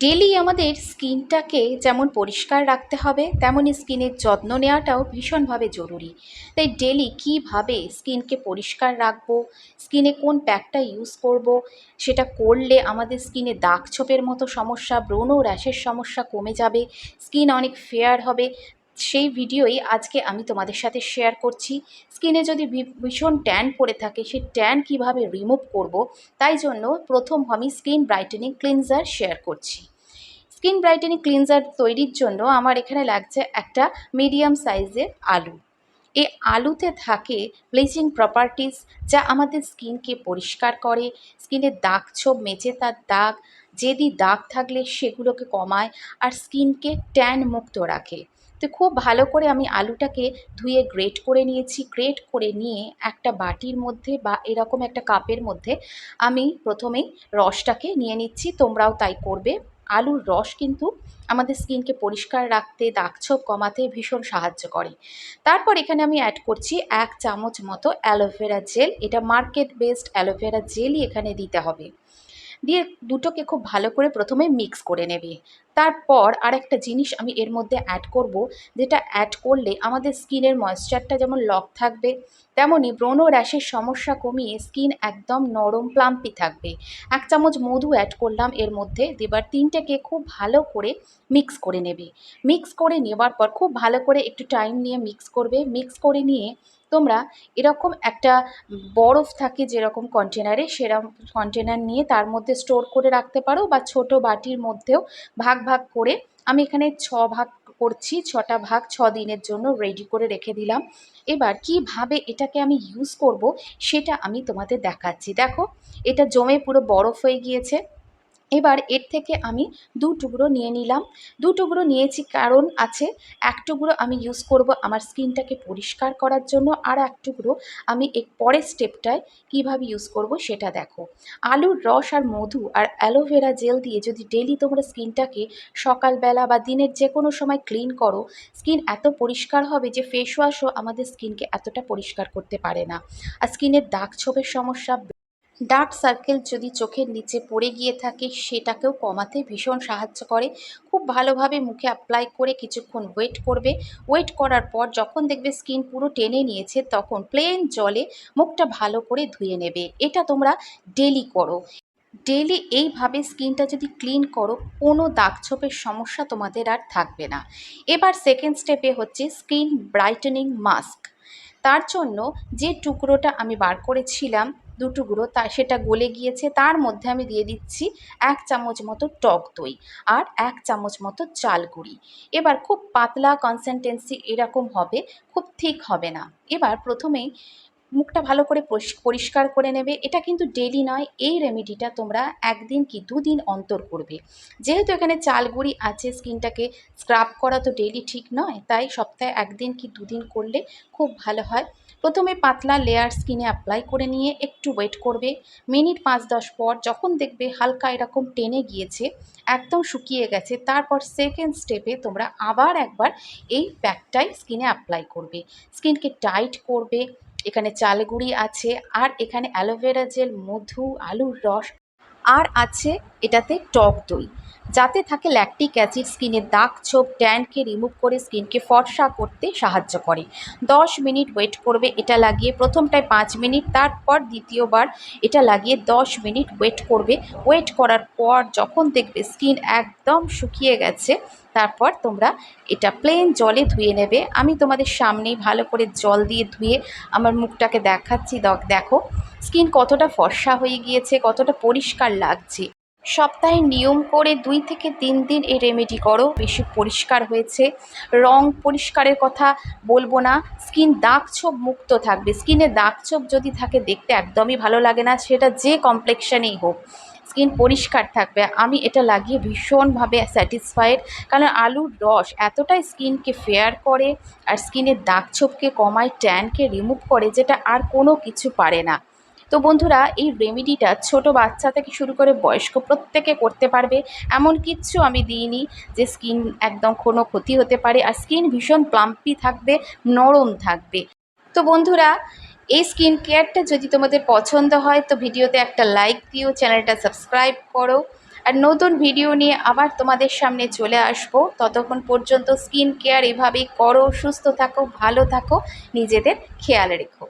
Daily আমাদের স্কিনটাকে যেমন পরিষ্কার রাখতে হবে, তেমনই স্কিনের যত্ন নেওয়াটাও ভীষণভাবে জরুরি। তাই ডেলি কীভাবে স্কিনকে পরিষ্কার রাখব, স্কিনে কোন প্যাকটা ইউজ করব, সেটা করলে আমাদের স্কিনে দাগ ছোপের মতো সমস্যা, ব্রণ র্যাশের সমস্যা কমে যাবে, স্কিন অনেক ফেয়ার হবে। সেই ভিডিওই আজকে আমি তোমাদের সাথে শেয়ার করছি। স্কিনে যদি ভীষণ ট্যান পড়ে থাকে, সেই ট্যান কীভাবে রিমুভ করব, তাই জন্য প্রথম আমি স্কিন ব্রাইটেনিং ক্লিনজার শেয়ার করছি। স্কিন ব্রাইটেনিং ক্লিনজার তৈরির জন্য আমার এখানে লাগছে একটা মিডিয়াম সাইজের আলু। এই আলুতে থাকে ব্লিচিং প্রপার্টিস যা আমাদের স্কিনকে পরিষ্কার করে স্কিনের দাগ ছোপ মেচে তার দাগ, যেদি দাগ থাকলে সেগুলোকে কমায় আর স্কিনকে ট্যান মুক্ত রাখে। তো খুব ভালো করে আমি আলুটাকে ধুয়ে গ্রেট করে নিয়েছি। গ্রেট করে নিয়ে একটা বাটির মধ্যে বা এরকম একটা কাপের মধ্যে আমি প্রথমেই রসটাকে নিয়ে নিচ্ছি। তোমরাও তাই করবে। আলুর রস কিন্তু আমাদের স্কিনকে পরিষ্কার রাখতে, দাগছোপ কমাতে ভীষণ সাহায্য করে। তারপর এখানে আমি অ্যাড করছি এক চামচ মতো অ্যালোভেরা জেল এটা মার্কেট বেসড অ্যালোভেরা জেলই এখানে দিতে হবে। দিয়ে দুটোকে খুব ভালো করে প্রথমে মিক্স করে নেবে। তারপর আরেকটা জিনিস আমি এর মধ্যে অ্যাড করব, যেটা অ্যাড করলে আমাদের স্কিনের ময়েশ্চারটা যেমন লক থাকবে তেমনই ব্রণ র্যাশের সমস্যা কমিয়ে স্কিন একদম নরম প্লাম্পি থাকবে। এক চামচ মধু অ্যাড করলাম এর মধ্যে, এবার তিনটেকে খুব ভালো করে মিক্স করে নেবে। মিক্স করে নেবার পর খুব ভালো করে একটু টাইম নিয়ে মিক্স করবে। মিক্স করে নিয়ে তোমরা এরকম একটা বরফ থাকে যেরকম কন্টেনারে সেরকম কন্টেনার নিয়ে তার মধ্যে স্টোর করে রাখতে পারো বা ছোট বাটির মধ্যেও ভাগ ভাগ করে আমি এখানে ছ ভাগ করছি, ছটা ভাগ ছ দিনের জন্য রেডি করে রেখে দিলাম। এবার কীভাবে এটাকে আমি ইউজ করব সেটা আমি তোমাদের দেখাচ্ছি। দেখো, এটা জমে পুরো বরফ হয়ে গিয়েছে। এবার এর থেকে আমি দু টুকরো নিয়ে নিলাম। দু টুকরো নিয়েছি কারণ আছে, এক টুকরো আমি ইউজ করব আমার স্কিনটাকে পরিষ্কার করার জন্য আর এক টুকরো আমি এক পরের স্টেপটায় কীভাবে ইউজ করব সেটা দেখো। আলুর রস আর মধু আর অ্যালোভেরা জেল দিয়ে যদি ডেলি তোমরা স্কিনটাকে সকালবেলা বা দিনের যে কোনো সময় ক্লিন করো স্কিন এত পরিষ্কার হবে যে ফেস ওয়াশও আমাদের স্কিনকে এতটা পরিষ্কার করতে পারে না। আর স্কিনের দাগ ছোপের সমস্যা ডার্ক সার্কেল যদি চোখের নিচে পড়ে গিয়ে থাকে, সেটাকেও কমাতে ভীষণ সাহায্য করে। খুব ভালোভাবে মুখে অ্যাপ্লাই করে কিছুক্ষণ ওয়েট করবে। ওয়েট করার পর যখন দেখবে স্কিন পুরো টেনে নিয়েছে, তখন প্লেন জলে মুখটা ভালো করে ধুয়ে নেবে। এটা তোমরা ডেলি করো। ডেলি এইভাবে স্কিনটা যদি ক্লিন করো, কোনো দাগ ছোপের সমস্যা তোমাদের আর থাকবে না। এবার সেকেন্ড স্টেপে হচ্ছে স্কিন ব্রাইটেনিং মাস্ক তার জন্য যে টুকরোটা আমি বার করেছিলাম দু গুঁড়ো তা, সেটা গলে গিয়েছে। তার মধ্যে আমি দিয়ে দিচ্ছি এক চামচ মতো টক দই আর এক চামচ মতো চাল গুঁড়ি। এবার খুব পাতলা কনসিস্টেন্সি এরকম হবে, খুব ঠিক হবে না। এবার প্রথমেই মুখটা ভালো করে পরিষ্কার করে নেবে। এটা কিন্তু ডেলি নয়, এই রেমেডিটা তোমরা একদিন কি দুদিন অন্তর করবে। যেহেতু এখানে চাল গুঁড়ি আছে স্কিনটাকে স্ক্রাব করা তো ডেলি ঠিক নয়, তাই সপ্তাহে একদিন কি দুদিন করলে খুব ভালো হয়। প্রথমে পাতলা লেয়ার স্কিনে অ্যাপ্লাই করে নিয়ে একটু ওয়েট করবে। মিনিট পাঁচ দশ পর যখন দেখবে হালকা এরকম টেনে গিয়েছে, একদম শুকিয়ে গেছে, তারপর সেকেন্ড স্টেপে তোমরা আবার একবার এই প্যাকটাই স্কিনে অ্যাপ্লাই করবে। স্কিনকে টাইট করবে এখানে চালগুড়ি আছে, আর এখানে অ্যালোভেরা জেল মধু, আলুর রস, আর আছে এটাতে টক দই। যাতে থাকে ল্যাকটিক অ্যাসিড স্কিনের দাগ ছোপ ট্যানকে রিমুভ করে স্কিনকে ফর্সা করতে সাহায্য করে। দশ মিনিট ওয়েট করবে এটা লাগিয়ে, প্রথমটায় পাঁচ মিনিট, তারপর দ্বিতীয়বার এটা লাগিয়ে দশ মিনিট ওয়েট করবে। ওয়েট করার পর যখন দেখবে স্কিন একদম শুকিয়ে গেছে তারপর তোমরা এটা প্লেন জলে ধুয়ে নেবে। আমি তোমাদের সামনেই ভালো করে জল দিয়ে ধুয়ে আমার মুখটাকে দেখাচ্ছি। দেখো স্কিন কতটা ফর্সা হয়ে গিয়েছে, কতটা পরিষ্কার লাগছে। সপ্তাহে নিয়ম করে দুই থেকে তিন দিন এই রেমেডি করো, বেশি পরিষ্কার হয়েছে। রং পরিষ্কারের কথা বলব না স্কিন দাগ ছোপ মুক্ত থাকবে। স্কিনে দাগ ছোপ যদি থাকে, দেখতে একদমই ভালো লাগে না, সেটা যে কমপ্লেকশানেই হোক। স্কিন পরিষ্কার থাকবে। আমি এটা লাগিয়ে ভীষণভাবে স্যাটিসফাইড কারণ আলুর রস এতটাই স্কিনকে ফেয়ার করে আর স্কিনের দাগ ছোপকে কমায় ট্যানকে রিমুভ করে, যেটা আর কোনো কিছু পারে না। তো বন্ধুরা, এই রেমেডিটা ছোট বাচ্চা থেকে শুরু করে বয়স্ক প্রত্যেকে করতে পারবে। এমন কিচ্ছু আমি দিইনি যে স্কিন একদম কোনো ক্ষতি হতে পারে। আর স্কিন ভীষণ প্লাম্পি থাকবে, নরম থাকবে। তো বন্ধুরা এই স্কিন কেয়ারটা যদি তোমাদের পছন্দ হয়, তো ভিডিওতে একটা লাইক দিও, চ্যানেলটা সাবস্ক্রাইব করো। আর নতুন ভিডিও নিয়ে আবার তোমাদের সামনে চলে আসব। ততক্ষণ পর্যন্ত স্কিন কেয়ার এভাবেই করো, সুস্থ থাকো, ভালো থাকো, নিজেদের খেয়াল রেখো।